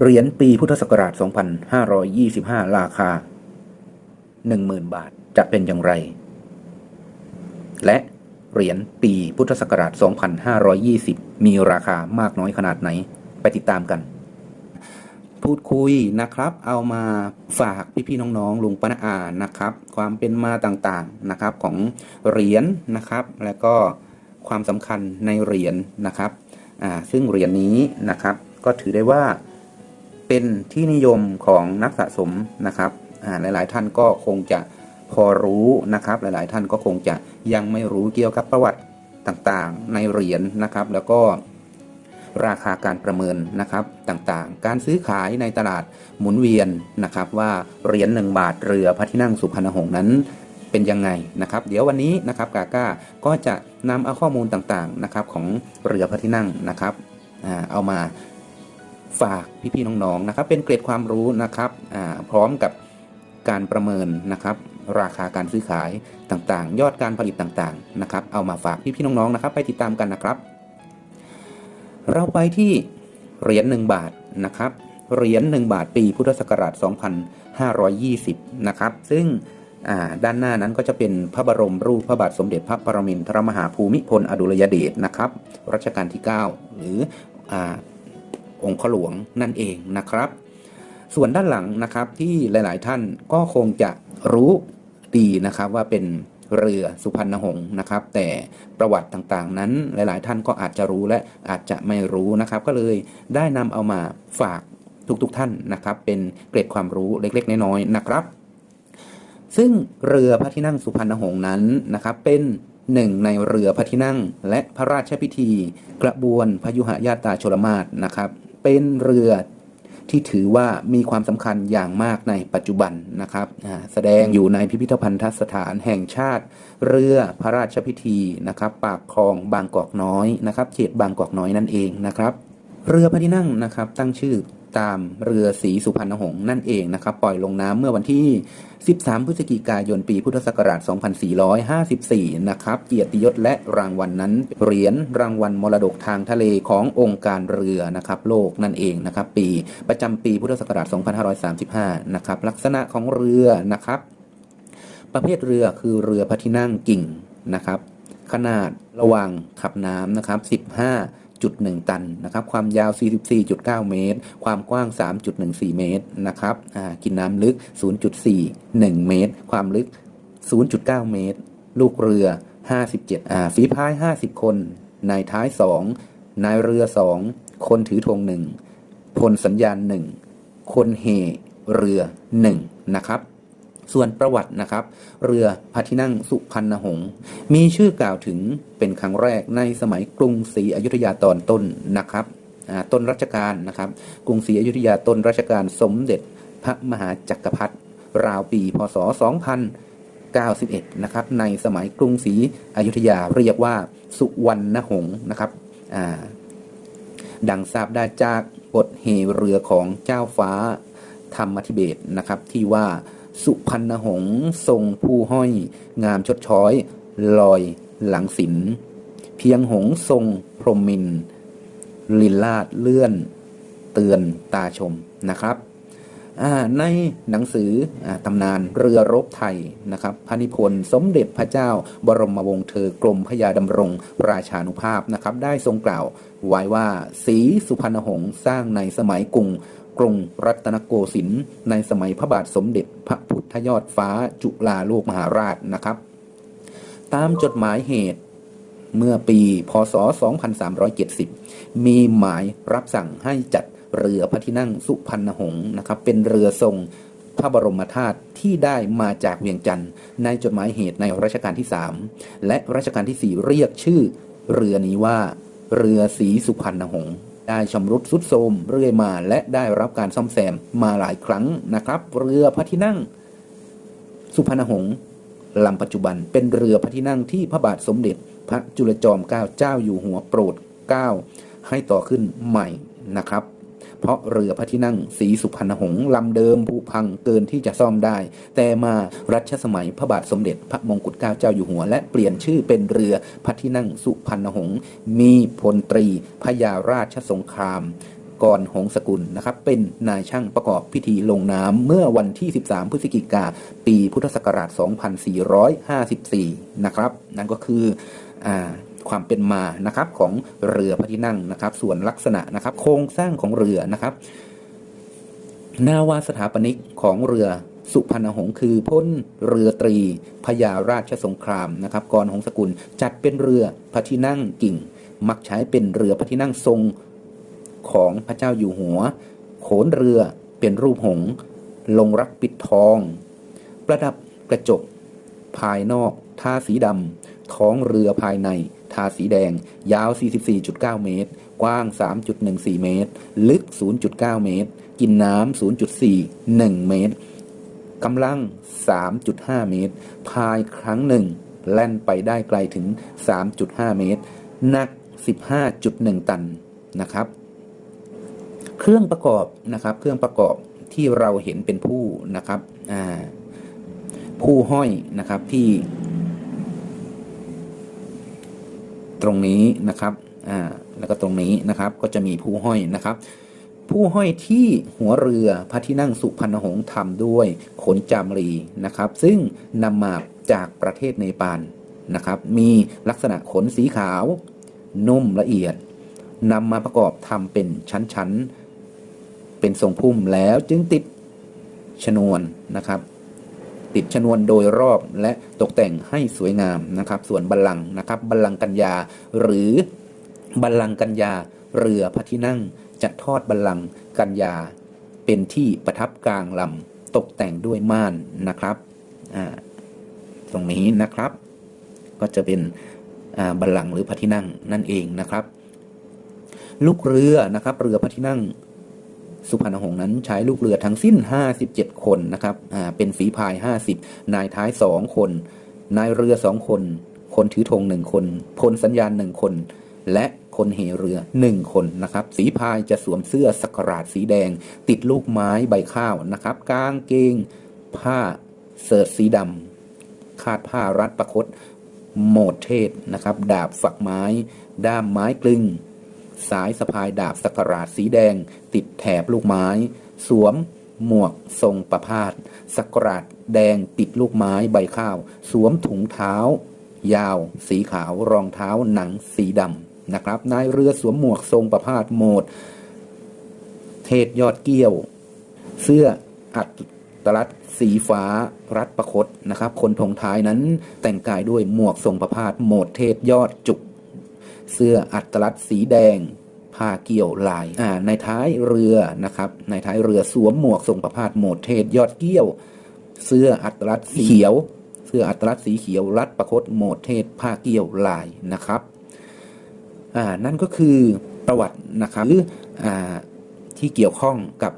เหรียญปีพุทธศักราช 2525 ราคา 10,000 บาทจะเป็นอย่างไร และเหรียญปีพุทธศักราช 2520 มีราคามากน้อยขนาดไหน ไปติดตามกัน พูดคุยนะครับ เอามาฝากพี่ๆน้องๆลุงปนาอานะครับ ความเป็นมาต่างๆนะครับของเหรียญนะครับ แล้วก็ความสำคัญในเหรียญนะครับ อ่า ซึ่งเหรียญนี้นะครับ ก็ถือได้ว่า เป็นที่นิยมของนักสะสมนะครับหลาย ๆ ท่านก็คงจะพอรู้นะครับ หลาย ๆ ท่านก็คงจะยังไม่รู้เกี่ยวกับประวัติต่างๆ ในเหรียญนะครับ แล้วก็ราคาการประเมินนะครับต่างๆ การซื้อขายในตลาดหมุนเวียนนะครับว่าเหรียญหนึ่งบาทเรือพระที่นั่งสุพรรณหงษ์นั้นเป็นยังไงนะครับ เดี๋ยววันนี้นะครับกาก้าก็จะนำเอาข้อมูลต่างๆนะครับของเรือพระที่นั่งนะครับเอามา ฝากพี่ๆน้องๆนะครับเป็นเกร็ดความรู้นะครับพร้อมกับการประเมินนะครับราคาการซื้อขายต่างๆ ยอดการผลิตต่างๆนะครับเอามาฝากพี่ๆน้องๆนะครับ ไปติดตามกันนะครับ เราไปที่เหรียญ1บาทนะครับเหรียญ1บาทปีพุทธศักราช 2520 นะครับ ซึ่งด้านหน้านั้นก็จะเป็นพระบรมรูปพระบาทสมเด็จพระปรมินทรมหาภูมิพลอดุลยเดชนะครับรัชกาลที่ 9 หรืออ องค์ขหลวงนั่นเองนะครับ ส่วนด้านหลังนะครับที่หลาย ๆ ท่านก็คงจะรู้ดีนะครับว่าเป็นเรือสุพรรณหงษ์นะครับ แต่ประวัติต่างๆ นั้นหลาย ๆ ท่านก็อาจจะรู้และอาจจะไม่รู้นะครับ ก็เลยได้นำเอามาฝากทุกๆท่านนะครับ เป็นเกร็ดความรู้เล็ก ๆ น้อยๆนะครับ ซึ่งเรือพระที่นั่งสุพรรณหงษ์นั้นนะครับ เป็นหนึ่งในเรือพระที่นั่งและพระราชพิธี กระบวนพยุหญาตราชลมาศนะครับ เป็นเรือที่ถือว่ามีความสำคัญอย่างมากในปัจจุบันนะครับแสดงอยู่ในพิพิธภัณฑสถานแห่งชาติ เรือพระราชพิธีนะครับ ปากคลองบางกอกน้อยนะครับ เขตบางกอกน้อยนั่นเองนะครับ เรือพระที่นั่งนะครับ ตั้งชื่อ ตามเรือสีสุพรรณหงษ์นั่นเองนะครับ ปล่อยลงน้ำเมื่อวันที่ 13 พฤศจิกายนปีพุทธศักราช 2454 นะครับ เกียรติยศและรางวัลนนั้นเหรียญรางวัลมรดกทางทะเลขององค์การเรือนะครับโลกนั่นเองนะครับปีประจำปีพุทธศักราช 2535 นะครับลักษณะของเรือนะครับ ประเภทเรือคือเรือพระที่นั่งกิ่งนะครับ ขนาดระหว่างขับน้ำนะครับ 15 1.1 ตันนะครับ ความยาว 44.9 เมตร ความกว้าง 3.14 เมตรนะครับกินน้ำลึก 0.41 เมตร ความลึก 0.9 เมตร ลูกเรือ 57อ่าฝีพาย 50 คน นายท้าย 2 นายเรือ 2 คนถือธง1พลสัญญาณ 1 คนเฮเรือ 1 นะครับ ส่วนประวัตินะครับ เรือพระที่นั่งสุพรรณหงษ์มีชื่อกล่าวถึงเป็นครั้งแรกในสมัยกรุงศรีอยุธยาตอนต้นนะครับต้นรัชกาลนะครับ กรุงศรีอยุธยาต้นรัชกาลสมเด็จพระมหาจักรพรรดิราวปีพศ 2091 นะครับ ในสมัยกรุงศรีอยุธยาเรียกว่าสุวรรณหงษ์นะครับดังทราบได้จากบทเฮเรือของเจ้าฟ้าธรรมธิเบศนะครับ ที่ว่า สุพรรณหงษ์ทรงผู้ห้อย งามชดช้อย ลอยหลังศิลป์เพียงหงษ์ทรงพรมมิน ลินลาดเลื่อน เตือนตาชมนะครับในหนังสืออตำนานเรือรบไทยนะครับพระนิพนธ์สมเด็จพระเจ้า บรมวงศ์เธอกรมพระยาดำรงราชานุภาพนะครับ ได้ทรงกล่าวไว้ว่าศรีสุพรรณหงษ์สร้างในสมัยกรุง กรุงรัตนโกสินทร์ในสมัยพระบาทสมเด็จพระพุทธยอดฟ้าจุฬาโลกมหาราชนะครับ ตามจดหมายเหตุเมื่อปี พศ 2370 มีหมายรับสั่งให้จัดเรือพระที่นั่งสุพรรณหงษ์นะครับ เป็นเรือทรงพระบรมธาตุที่ได้มาจากเวียงจันทร์ในจดหมายเหตุในรัชกาลที่ 3 และรัชกาลที่ 4 เรียกชื่อ เรือนี้ว่า เรือสีสุพรรณหงษ์ ได้ชำรุดสุดโทรมเรื่อยมาและได้รับการซ่อมแซมมาหลายครั้งนะครับ เรือพระที่นั่ง สุพรรณหงษ์ลำปัจจุบันเป็นเรือพระที่นั่งที่พระบาทสมเด็จ พระจุลจอมเกล้าเจ้าอยู่หัวโปรดเกล้าให้ต่อขึ้นใหม่นะครับ เพราะเรือพระที่นั่งสีสุพรรณหงษ์ลำเดิมผุพังเกินที่จะซ่อมได้ แต่มารัชสมัยพระบาทสมเด็จพระมงกุฎเกล้าเจ้าอยู่หัว และเปลี่ยนชื่อเป็นเรือพระที่นั่งสุพรรณหงษ์มีพลตรีพญาราชสงครามกรหงสกุลนะครับเป็นนายช่างประกอบพิธีลงน้ำเมื่อวันที่ 13 พฤศจิกา ปีพุทธศักราช 2454 นะครับ นั่นก็คืออ ความเป็นมานะครับของเรือพระที่นั่งนะครับ ส่วนลักษณะนะครับ โครงสร้างของเรือนะครับ นาวาสถาปนิกของเรือสุพรรณหงส์คือพ้นเรือตรีพญาราชสงครามนะครับกรหงสกุลจัดเป็นเรือพระที่นั่งกิ่ง มักใช้เป็นเรือพระที่นั่งทรงของพระเจ้าอยู่หัว โขนเรือเป็นรูปหงส์ลงรักปิดทอง ประดับกระจก ภายนอกทาสีดำท้องเรือภายในทาสีแดง ยาว 44.9 เมตร กว้าง 3.14 เมตร ลึก 0.9 เมตร กินน้ำ 0.41 เมตรกำลัง 3.5 เมตร พายครั้งหนึ่ง แล่นไปได้ไกลถึง 3.5 เมตร หนัก 15.1 ตันนะครับ เครื่องประกอบนะครับ เครื่องประกอบที่เราเห็นเป็นผู้นะครับผู้ห้อยนะครับที่ ตรงนี้นะครับอ่าแล้วก็ตรงนี้นะครับก็จะมีผู้ห้อยนะครับ ผู้ห้อยที่หัวเรือพระที่นั่งสุพรรณหงษ์ทำด้วยขนจามรีนะครับ ซึ่งนำมาจากประเทศเนปาลนะครับมีลักษณะขนสีขาว นุ่มละเอียดนำมาประกอบทำเป็นชั้นๆ เป็นทรงพุ่มแล้วจึงติดชนวนนะครับ ติดชนวนโดยรอบและตกแต่งให้สวยงามนะครับ ส่วนบัลลังก์นะครับบัลลังก์กัญญา หรือบัลลังก์กัญญา เรือพระที่นั่งจะทอดบัลลังก์กัญญา เป็นที่ประทับกลางลำตกแต่งด้วยม่านนะครับตรงนี้นะครับ ก็จะเป็นบัลลังก์หรือพระที่นั่งนั่นเองนะครับลูกเรือนะครับเรือพระที่นั่ง สุพรรณหงษ์นั้นใช้ลูกเรือทั้งสิ้น 57 คนนะครับเป็นฝีพาย 50 นายท้าย 2 คน นายเรือ 2 คน คนถือธง 1 คนพลสัญญาณ 1 คน และคนเหเรือ 1 คนนะครับฝีพายจะสวมเสื้อสักราชสีแดง ติดลูกไม้ใบข้าวนะครับกางเกงผ้าเสิร์ตสีดำคาดผ้ารัดประคตโหมดเทศนะครับ ดาบฝักไม้ ด้ามไม้กลึง สายสะพายดาบสักราชสีแดง ติดแถบลูกไม้ สวม หมวกทรงประพาสสักราชแดงติดลูกไม้ใบข้าว สวมถุงเท้า ยาว สีขาวรองเท้าหนังสีดำนะครับนายเรือสวมหมวกทรงประพาสโหมด เทศยอดเกี้ยว เสื้ออัดตลัดสีฟ้ารัดประคตนะครับ คนทงท้ายนั้นแต่งกายด้วยหมวกทรงประพาสโหมดเทศยอดจุก เสื้ออัตลัดสีแดงผ้าเกี่ยวลายอ่าในท้ายเรือนะครับ ในท้ายเรือสวมหมวกทรงประพาสโหมดเทศยอดเกี้ยว เสื้ออัตลัดสีเขียว เสื้ออัตลัดสีเขียวรัดประคตโหมดเทศผ้าเกี่ยวลายนะครับอ่านั่นก็คือประวัตินะครับหรืออ่าที่เกี่ยวข้องกับ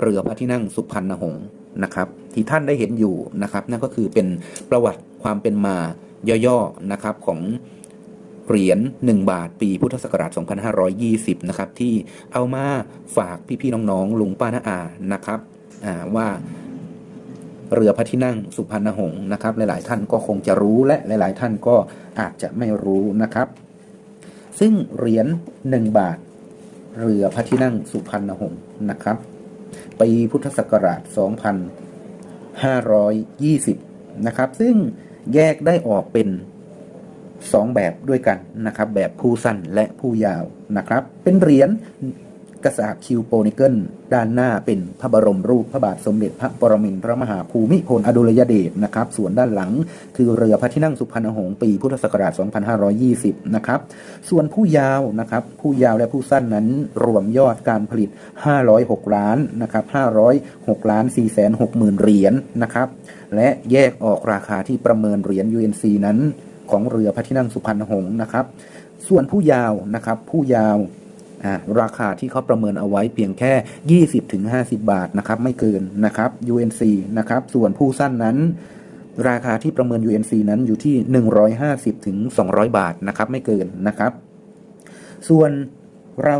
เรือพระที่นั่งสุพรรณหงษ์นะครับ ที่ท่านได้เห็นอยู่นะครับ นั่นก็คือเป็นประวัติความเป็นมาย่อๆนะครับของ เหรียญ1บาทปีพุทธศักราช 2520 นะครับ ที่เอามาฝากพี่ๆน้องๆลุงป้าน้าอานะครับว่าเรือพระที่นั่งสุพรรณหงษ์นะครับ หลายๆท่านก็คงจะรู้และหลาย ๆ ท่านก็อาจจะไม่รู้นะครับ ซึ่งเหรียญ1บาท เรือพระที่นั่งสุพรรณหงษ์นะครับปีพุทธศักราช 2520 นะครับ ซึ่งแยกได้ออกเป็น 2 แบบด้วยกันนะครับแบบผู้สั้นและผู้ยาวนะครับ เป็นเหรียญกระสาบคิวโปนิเกิลด้านหน้าเป็นพระบรมรูปพระบาทสมเด็จพระปรมินทรมหาภูมิพลอดุลยเดชนะครับ ส่วนด้านหลังคือเรือพระที่นั่งสุพรรณหงษ์ปีพุทธศักราช 2520 นะครับ ส่วนผู้ยาวนะครับ ผู้ยาวและผู้สั้นนั้นรวมยอดการผลิต 506 ล้านนะครับ 506 ล้าน 4 6 0 0 0 0 เหรียญนะครับ และแยกออกราคาที่ประเมินเหรียญ UNC นั้น ของเรือพระที่นั่งสุพรรณหงษ์นะครับ ส่วนผู้ยาวนะครับผู้ยาวราคาที่เขาประเมินเอาไว้เพียงแค่ 20ถึง50 บาทนะครับไม่เกินนะครับ UNC นะครับส่วนผู้สั้นนั้น ราคาที่ประเมิน UNC นั้นอยู่ที่ 150ถึง200 บาทนะครับไม่เกินนะครับ ส่วนเรา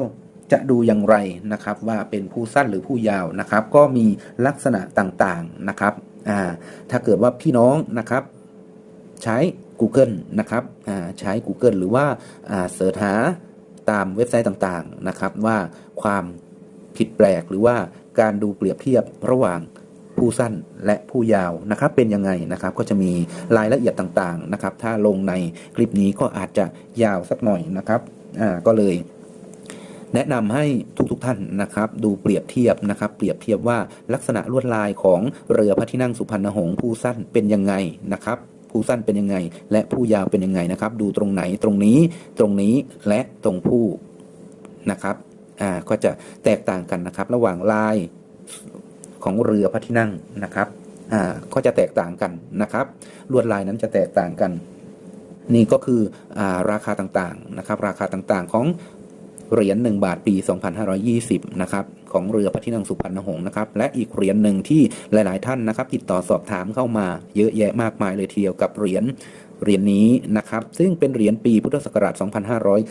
จะดูอย่างไรนะครับว่าเป็นผู้สั้นหรือผู้ยาวนะครับ ก็มีลักษณะต่างๆนะครับถ้าเกิดว่าพี่น้องนะครับ ใช้ Google นะครับใช้ Google หรือว่าเสิร์ชหาตามเว็บไซต์ต่างๆนะครับ ว่าความผิดแปลกหรือว่าการดูเปรียบเทียบระหว่างผู้สั้นและผู้ยาวนะครับเป็นยังไงนะครับก็จะมีรายละเอียดต่างๆนะครับ ถ้าลงในคลิปนี้ก็อาจจะยาวสักหน่อยนะครับอ่าก็เลยแนะนำให้ทุกๆทท่านนะครับดูเปรียบเทียบนะครับ เปรียบเทียบว่าลักษณะลวดลายของเรือพระที่นั่งสุพรรณหงษ์ผู้สั้นเป็นยังไงนะครับ ผู้สั้นเป็นยังไง และผู้ยาวเป็นยังไงนะครับ ดูตรงไหนตรงนี้ตรงนี้และตรงผู้นะครับอ่าก็จะแตกต่างกันนะครับ ระหว่างลายของเรือพระที่นั่งนะครับอ่าก็จะแตกต่างกันนะครับ ลวดลายนั้นจะแตกต่างกัน นี่ก็คืออาราคาต่างๆนะครับ ราคาต่างๆของเหรียญ1บาทปี 2520 นะครับ ของเรือพระที่นั่งสุพรรณหงษ์นะครับ และอีกเหรียญหนึ่งที่หลาย ๆ ท่านนะครับ ติดต่อสอบถามเข้ามาเยอะแยะมากมายเลยทีเดียวกับเหรียญเหรียญนี้นะครับ ซึ่งเป็นเหรียญปีพุทธศักราช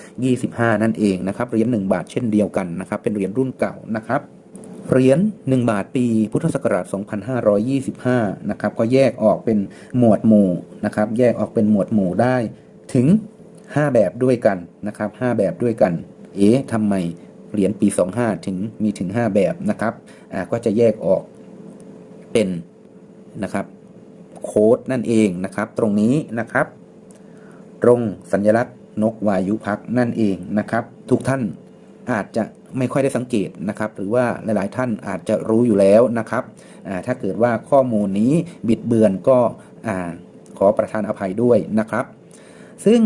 2525 นั่นเองนะครับเหรียญ1บาทเช่นเดียวกันนะครับ เป็นเหรียญรุ่นเก่านะครับเหรียญ1บาทปีพุทธศักราช 2525 นะครับ ก็แยกออกเป็นหมวดหมู่นะครับ แยกออกเป็นหมวดหมู่ได้ถึง 5 แบบด้วยกันนะครับ 5 แบบด้วยกัน เอ๊ะทำไม เหรียญปี 25 ถึงมีถึง 5 แบบนะครับก็จะแยกออกเป็นนะครับโค้ดนั่นเองนะครับ ตรงนี้นะครับ ตรงสัญลักษณ์นกวายุพักนั่นเองนะครับ ทุกท่านอาจจะไม่ค่อยได้สังเกตนะครับ หรือว่าหลาย ๆ ท่านอาจจะรู้อยู่แล้วนะครับถ้าเกิดว่าข้อมูลนี้บิดเบือนก็อขอประทานอภัยด้วยนะครับ ซึ่ง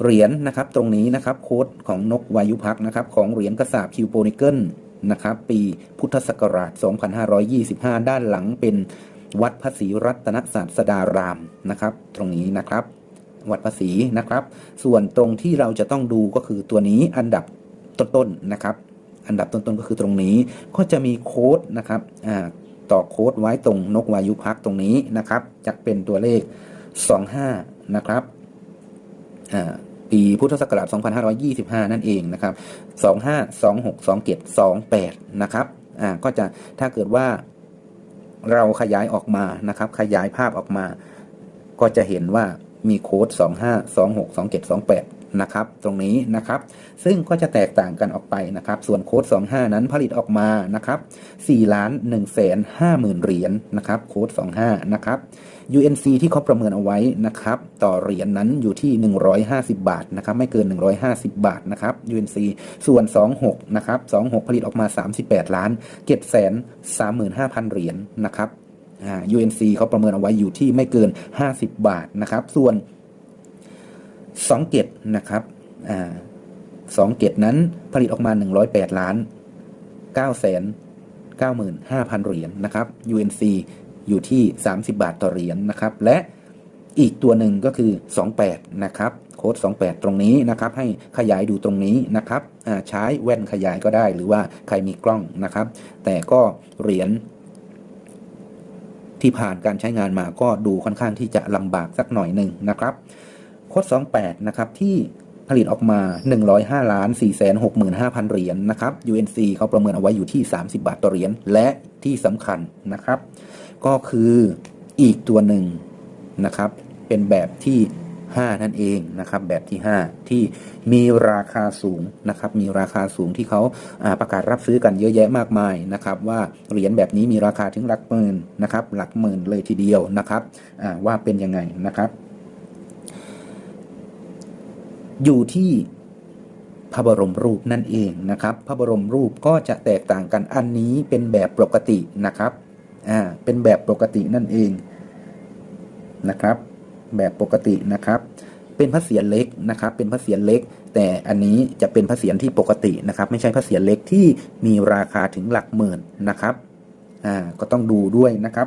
เหรียญนะครับตรงนี้นะครับโค้ดของนกวายุพักนะครับของเหรียญกระสาบคิวโปนิเกิลนะครับปีพุทธศักราช 2525 ด้านหลังเป็นวัดพระศรีรัตนศาสดารามนะครับ ตรงนี้นะครับ วัดภาษีนะครับ ส่วนตรงที่เราจะต้องดูก็คือตัวนี้อันดับต้นๆนะครับ อันดับต้นๆก็คือตรงนี้ก็จะมีโค้ดนะครับต่อโค้ดไว้ตรงนกวายุพักตรงนี้นะครับจะเป็นตัวเลข 25 นะครับ ปีพุทธศักราช 2525 นั่นเองนะครับ 25 26 27 28 นะครับอ่าก็จะถ้าเกิดว่าเราขยายออกมานะครับ ขยายภาพออกมา ก็จะเห็นว่ามีโค้ด 25 26 27 28 นะครับตรงนี้นะครับ ซึ่งก็จะแตกต่างกันออกไปนะครับ ส่วนโค้ด 25 นั้นผลิตออกมานะครับ4ล้าน1แสน5หมื่นเหรียญนะครับโค้ด 25 นะครับ UNC ที่เขาประเมินเอาไว้นะครับ ต่อเหรียญนนั้นอยู่ที่ 150 บาทนะครับ ไม่เกิน 150 บาทนะครับ UNC ส่วน 26 นะครับ 26 ผลิตออกมา 38 ล้าน7แสน35,000 เหรียญนะครับ UNC เขาประเมินเอาไว้อยู่ที่ไม่เกิน 50 บาทนะครับ ส่วน 2 เกตนะครับอ่า2เกตนั้นผลิตออกมา 108 ล้าน9แสน95,000 เหรียญนะครับ UNC อยู่ที่ 30 บาทต่อเหรียญนะครับ และอีกตัวหนึ่งก็คือ 28 นะครับ โค้ด 28 ตรงนี้นะครับ ให้ขยายดูตรงนี้นะครับใช้แว่นขยายก็ได้ หรือว่าใครมีกล้องนะครับ แต่ก็เหรียญที่ผ่านการใช้งานมาก็ดูค่อนข้างที่จะลำบากสักหน่อยหนึ่งนะครับ คด28นะครับที่ผลิตออกมา 105ล้าน4 6 5 0 0 0เหรียญนะครับ UNC เขาประเมินเอาไว้อยู่ที่ 30 บาทต่อเหรียญและที่สำคัญนะครับ ก็คืออีกตัวหนึ่งนะครับ เป็นแบบที่ 5 นั่นเองนะครับ แบบที่ 5 ที่มีราคาสูงนะครับ มีราคาสูงที่เขาาประกาศรับซื้อกันเยอะแยะมากมายนะครับ ว่าเหรียญแบบนี้มีราคาถึงหลักหมื่นนะครับ หลักหมื่นเลยทีเดียวนะครับว่าเป็นยังไงนะครับ อยู่ที่พระบรมรูปนั่นเองนะครับ พระบรมรูปก็จะแตกต่างกันอันนี้เป็นแบบปกตินะครับอ่าเป็นแบบปกตินั่นเองนะครับ แบบปกตินะครับ เป็นพระเศียรเล็กนะครับ เป็นพระเศียรเล็ก แต่อันนี้จะเป็นพระเศียรที่ปกตินะครับ ไม่ใช่พระเศียรเล็กที่มีราคาถึงหลักหมื่นนะครับอ่าก็ต้องดูด้วยนะครับ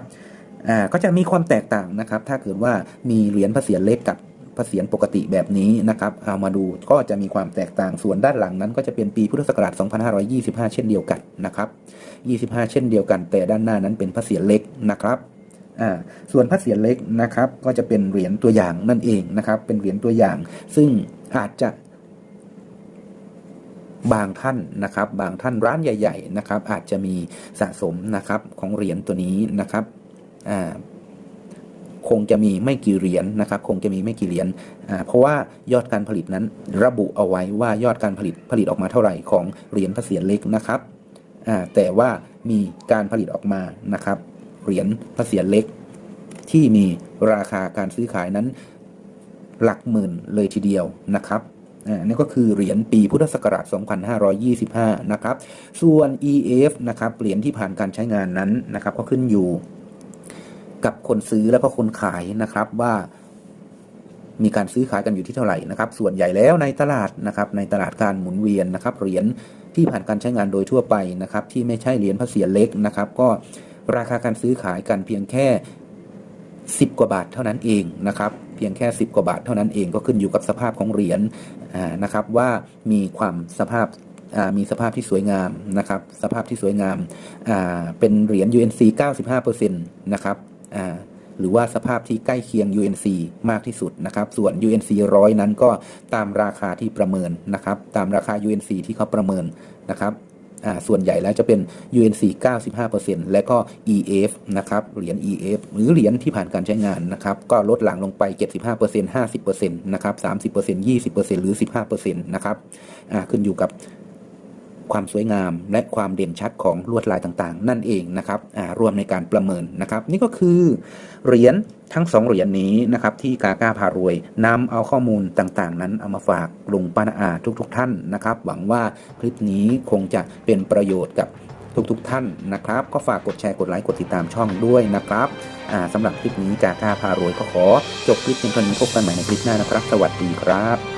อ่าก็จะมีความแตกต่างนะครับ ถ้าเกิดว่ามีเหรียญพระเศียรเล็กกับ พระเศียรปกติแบบนี้นะครับ เอามาดูก็จะมีความแตกต่างส่วนด้านหลังนั้น ก็จะเป็นปีพุทธศักราช 2525 เช่นเดียวกันนะครับ 25 เช่นเดียวกัน แต่ด้านหน้านั้นเป็นพระเศียรเล็กนะครับอ่าส่วนพระเศียรเล็กนะครับก็จะเป็นเหรียญตัวอย่างนั่นเองนะครับ เป็นเหรียญตัวอย่าง ซึ่งอาจจะบางท่านนะครับ บางท่านร้านใหญ่ ๆ นะครับ อาจจะมีสะสมนะครับของเหรียญตัวนี้นะครับอ่า คงจะมีไม่กี่เหรียญนะครับคงจะมีไม่กี่เหรียญเพราะว่ายอดการผลิตนั้นระบุเอาไว้ว่ายอดการผลิตผลิตออกมาเท่าไหร่ของเหรียญพระเศียรเล็กนะครับแต่ว่ามีการผลิตออกมานะครับเหรียญพระเศียรเล็ก ที่มีราคาการซื้อขายนั้นหลักหมื่นเลยทีเดียวนะครับอ่นี่ก็คือเหรียญปีพุทธศักราช 2525 นะครับ ส่วน EF นะครับ เหรียญที่ผ่านการใช้งานนั้นนะครับ ก็ขึ้นอยู่ กับคนซื้อแล้วก็คนขายนะครับว่ามีการซื้อขายกันอยู่ที่เท่าไหร่นะครับ ส่วนใหญ่แล้วในตลาดนะครับในตลาดการหมุนเวียนนะครับเหรียญที่ผ่านการใช้งานโดยทั่วไปนะครับ ที่ไม่ใช่เหรียญพระเศียเล็กนะครับ ก็ราคาการซื้อขายกันเพียงแค่ 10 กว่าบาทเท่านั้นเองนะครับ เพียงแค่ 10 กว่าบาทเท่านั้นเองก็ขึ้นอยู่กับสภาพของเหรียญนะครับว่ามีความสภาพมีสภาพที่สวยงามนะครับ สภาพที่สวยงามเป็นเหรียญ UNC 95%นะครับ หรือว่าสภาพที่ใกล้เคียง UNC มากที่สุดนะครับ ส่วน UNC 100นั้นก็ตามราคาที่ประเมินนะครับ ตามราคา UNC ที่เขาประเมินนะครับส่วนใหญ่แล้วจะเป็น UNC 95%และก็ EF นะครับ เหรียญ EF หรือเหรียญที่ผ่านการใช้งานนะครับ ก็ลดหลังลงไป 75% 50%นะครับ 30% 20%หรือ 15%นะครับขึ้นอยู่กับ ความสวยงาม และความเด่นชัดของลวดลายต่างๆ นั่นเองนะครับรวมในการประเมินนะครับ นี่ก็คือเหรียญทั้งสองเหรียญนี้นะครับที่กาก้าพารวยนำเอาข้อมูลต่างๆ นั้นเอามาฝากลุงป้านาอาทุกๆท่านนะครับ หวังว่าคลิปนี้คงจะเป็นประโยชน์กับทุกๆท่านนะครับ ก็ฝากกดแชร์กดไลค์กดติดตามช่องด้วยนะครับอ่าสำหรับคลิปนี้กาก้าพารวยก็ขอจบคลิปเพียงเท่านี้พบกันใหม่ในคลิปหน้านะครับ สวัสดีครับ